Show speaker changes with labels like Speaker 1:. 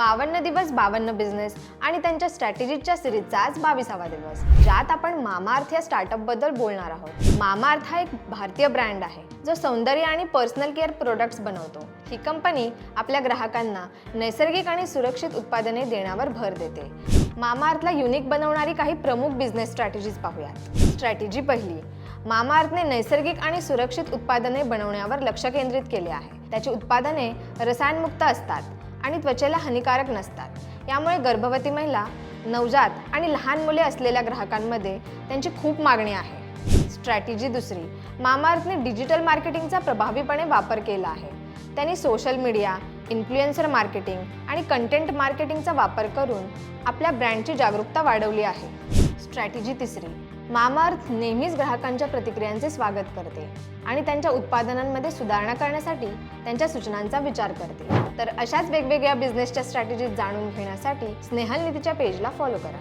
Speaker 1: बावन्न दिवस बावन्न बिझनेस आणि त्यांच्या स्ट्रॅटेजीच्या सिरीजचा आज बावीसावा दिवस ज्यात आपण मामाअर्थ या स्टार्टअपबद्दल बोलणार आहोत. मामाअर्थ हा एक भारतीय ब्रँड आहे जो सौंदर्य आणि पर्सनल केअर प्रोडक्ट्स बनवतो. ही कंपनी आपल्या ग्राहकांना नैसर्गिक आणि सुरक्षित उत्पादने देण्यावर भर देते. मामाअर्थला युनिक बनवणारी काही प्रमुख बिझनेस स्ट्रॅटेजीज पाहूयात. स्ट्रॅटेजी पहिली मामाअर्थने नैसर्गिक आणि सुरक्षित उत्पादने बनवण्यावर लक्ष केंद्रित केले आहे. त्याची उत्पादने रसायनमुक्त असतात. आणि त्वचेला हानिकारक नसतात. यामुळे गर्भवती महिला नवजात आणि लहान मुले असलेल्या ग्राहकांमध्ये त्यांची खूप मागणी आहे. स्ट्रॅटेजी दुसरी मामाअर्थने डिजिटल मार्केटिंगचा प्रभावीपणे वापर केला आहे. त्यांनी सोशल मीडिया इन्फ्लुएन्सर मार्केटिंग आणि कंटेंट मार्केटिंगचा वापर करून आपल्या ब्रँडची जागरूकता वाढवली आहे. स्ट्रॅटेजी तिसरी. मामाअर्थ नेहमीच ग्राहकांच्या प्रतिक्रियांचे स्वागत करते आणि त्यांच्या उत्पादनांमध्ये सुधारणा करण्यासाठी त्यांच्या सूचनांचा विचार करते. तर अशाच वेगवेगळ्या बिझनेसच्या स्ट्रॅटेजीज जाणून घेण्यासाठी स्नेहल निधीच्या पेजला फॉलो करा.